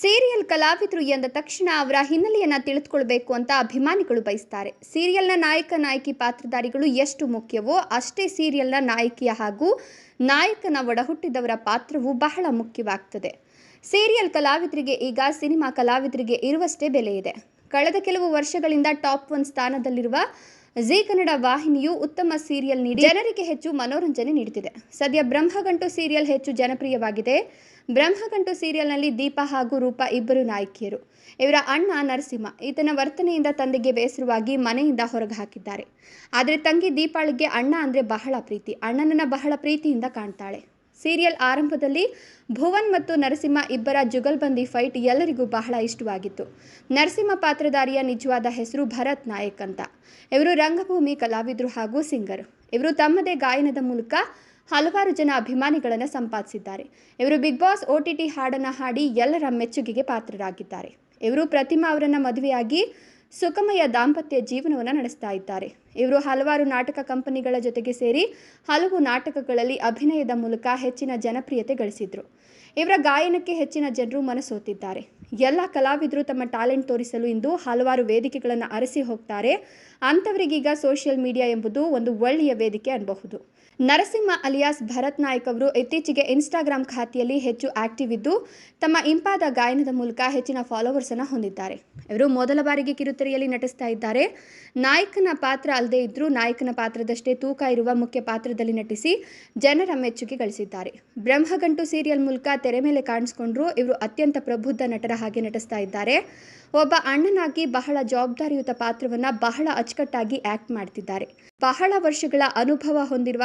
Serial ಕಲಾವಿದರು ಎಂದ ತಕ್ಷಣ ಅವರ ಹಿನ್ನೆಲೆಯನ್ನು ತಿಳಿದುಕೊಳ್ಬೇಕು ಅಂತ ಅಭಿಮಾನಿಗಳು ಬಯಸ್ತಾರೆ. ಸೀರಿಯಲ್ನ ನಾಯಕ ನಾಯಕಿ ಪಾತ್ರಧಾರಿಗಳು ಎಷ್ಟು ಮುಖ್ಯವೋ ಅಷ್ಟೇ ಸೀರಿಯಲ್ನ ನಾಯಕಿಯ ಹಾಗೂ ನಾಯಕನ ಒಡಹುಟ್ಟಿದವರ ಪಾತ್ರವು ಬಹಳ ಮುಖ್ಯವಾಗ್ತದೆ. ಸೀರಿಯಲ್ ಕಲಾವಿದರಿಗೆ ಈಗ ಸಿನಿಮಾ ಕಲಾವಿದರಿಗೆ ಇರುವಷ್ಟೇ ಬೆಲೆ ಇದೆ. ಕಳೆದ ಕೆಲವು ವರ್ಷಗಳಿಂದ ಟಾಪ್ ಒನ್ ಸ್ಥಾನದಲ್ಲಿರುವ ಜಿ ಕನ್ನಡ ವಾಹಿನಿಯು ಉತ್ತಮ ಸೀರಿಯಲ್ ನೀಡಿ ಜನರಿಗೆ ಹೆಚ್ಚು ಮನೋರಂಜನೆ ನೀಡುತ್ತಿದೆ. ಸದ್ಯ ಬ್ರಹ್ಮಗಂಟು ಸೀರಿಯಲ್ ಹೆಚ್ಚು ಜನಪ್ರಿಯವಾಗಿದೆ. ಬ್ರಹ್ಮಗಂಟು ಸೀರಿಯಲ್ನಲ್ಲಿ ದೀಪಾ ಹಾಗೂ ರೂಪ ಇಬ್ಬರು ನಾಯಕಿಯರು. ಇವರ ಅಣ್ಣ ನರಸಿಂಹ ಈತನ ವರ್ತನೆಯಿಂದ ತಂದೆಗೆ ಬೇಸರವಾಗಿ ಮನೆಯಿಂದ ಹೊರಗೆ ಹಾಕಿದ್ದಾರೆ. ಆದರೆ ತಂಗಿ ದೀಪಾಳಿಗೆ ಅಣ್ಣ ಅಂದರೆ ಬಹಳ ಪ್ರೀತಿ. ಅಣ್ಣನನ್ನ ಬಹಳ ಪ್ರೀತಿಯಿಂದ ಕಾಣ್ತಾಳೆ. ಸೀರಿಯಲ್ ಆರಂಭದಲ್ಲಿ ಭುವನ್ ಮತ್ತು ನರಸಿಂಹ ಇಬ್ಬರ ಜುಗಲ್ಬಂದಿ ಫೈಟ್ ಎಲ್ಲರಿಗೂ ಬಹಳ ಇಷ್ಟವಾಗಿತ್ತು. ನರಸಿಂಹ ಪಾತ್ರಧಾರಿಯ ನಿಜವಾದ ಹೆಸರು ಭರತ್ ನಾಯಕ್ ಅಂತ. ಇವರು ರಂಗಭೂಮಿ ಕಲಾವಿದರು ಹಾಗೂ ಸಿಂಗರ್. ಇವರು ತಮ್ಮದೇ ಗಾಯನದ ಮೂಲಕ ಹಲವಾರು ಜನ ಅಭಿಮಾನಿಗಳನ್ನು ಸಂಪಾದಿಸಿದ್ದಾರೆ. ಇವರು Bigg Boss O T T ಹಾಡನ್ನು ಹಾಡಿ ಎಲ್ಲರ ಮೆಚ್ಚುಗೆಗೆ ಪಾತ್ರರಾಗಿದ್ದಾರೆ. ಇವರು ಪ್ರತಿಮಾ ಅವರನ್ನು ಮದುವೆಯಾಗಿ ಸುಖಮಯ ದಾಂಪತ್ಯ ಜೀವನವನ್ನು ನಡೆಸ್ತಾ ಇದ್ದಾರೆ. ಇವರು ಹಲವಾರು ನಾಟಕ ಕಂಪನಿಗಳ ಜೊತೆಗೆ ಸೇರಿ ಹಲವು ನಾಟಕಗಳಲ್ಲಿ ಅಭಿನಯದ ಮೂಲಕ ಹೆಚ್ಚಿನ ಜನಪ್ರಿಯತೆ ಗಳಿಸಿದ್ರು. ಇವರ ಗಾಯನಕ್ಕೆ ಹೆಚ್ಚಿನ ಜನರು ಮನಸೋತಿದ್ದಾರೆ. ಎಲ್ಲ ಕಲಾವಿದರು ತಮ್ಮ ಟ್ಯಾಲೆಂಟ್ ತೋರಿಸಲು ಇಂದು ಹಲವಾರು ವೇದಿಕೆಗಳನ್ನು ಅರಸಿ ಹೋಗ್ತಾರೆ. ಅಂಥವರಿಗೀಗ ಸೋಷಿಯಲ್ ಮೀಡಿಯಾ ಎಂಬುದು ಒಂದು ಒಳ್ಳೆಯ ವೇದಿಕೆ ಅನ್ನಬಹುದು ನರಸಿಂಹ ಅಲಿಯಾಸ್ ಭರತ್ ನಾಯಕ್ ಅವರು ಇತ್ತೀಚೆಗೆ ಇನ್ಸ್ಟಾಗ್ರಾಮ್ ಖಾತೆಯಲ್ಲಿ ಹೆಚ್ಚು ಆಕ್ಟಿವ್ ಇದ್ದು, ತಮ್ಮ ಇಂಪಾದ ಗಾಯನದ ಮೂಲಕ ಹೆಚ್ಚಿನ ಫಾಲೋವರ್ಸ್ ಅನ್ನು ಹೊಂದಿದ್ದಾರೆ. ಇವರು ಮೊದಲ ಬಾರಿಗೆ ಕಿರುತೆರೆಯಲ್ಲಿ ನಟಿಸ್ತಾ ಇದ್ದಾರೆ. ನಾಯಕನ ಪಾತ್ರ ಅಲ್ಲದೆ ಇದ್ರೂ ನಾಯಕನ ಪಾತ್ರದಷ್ಟೇ ತೂಕ ಇರುವ ಮುಖ್ಯ ಪಾತ್ರದಲ್ಲಿ ನಟಿಸಿ ಜನರ ಮೆಚ್ಚುಗೆ ಗಳಿಸಿದ್ದಾರೆ. ಬ್ರಹ್ಮಗಂಟು ಸೀರಿಯಲ್ ಮೂಲಕ ತೆರೆ ಮೇಲೆ ಕಾಣಿಸ್ಕೊಂಡ್ರು ಇವರು ಅತ್ಯಂತ ಪ್ರಬುದ್ಧ ನಟರ ಹಾಗೆ ನಟಿಸ್ತಾ ಇದ್ದಾರೆ. ಒಬ್ಬ ಅಣ್ಣನಾಗಿ ಬಹಳ ಜವಾಬ್ದಾರಿಯುತ ಪಾತ್ರವನ್ನ ಬಹಳ ಅಚ್ಚುಕಟ್ಟಾಗಿ ಆಕ್ಟ್ ಮಾಡ್ತಿದ್ದಾರೆ. ಬಹಳ ವರ್ಷಗಳ ಅನುಭವ ಹೊಂದಿರುವ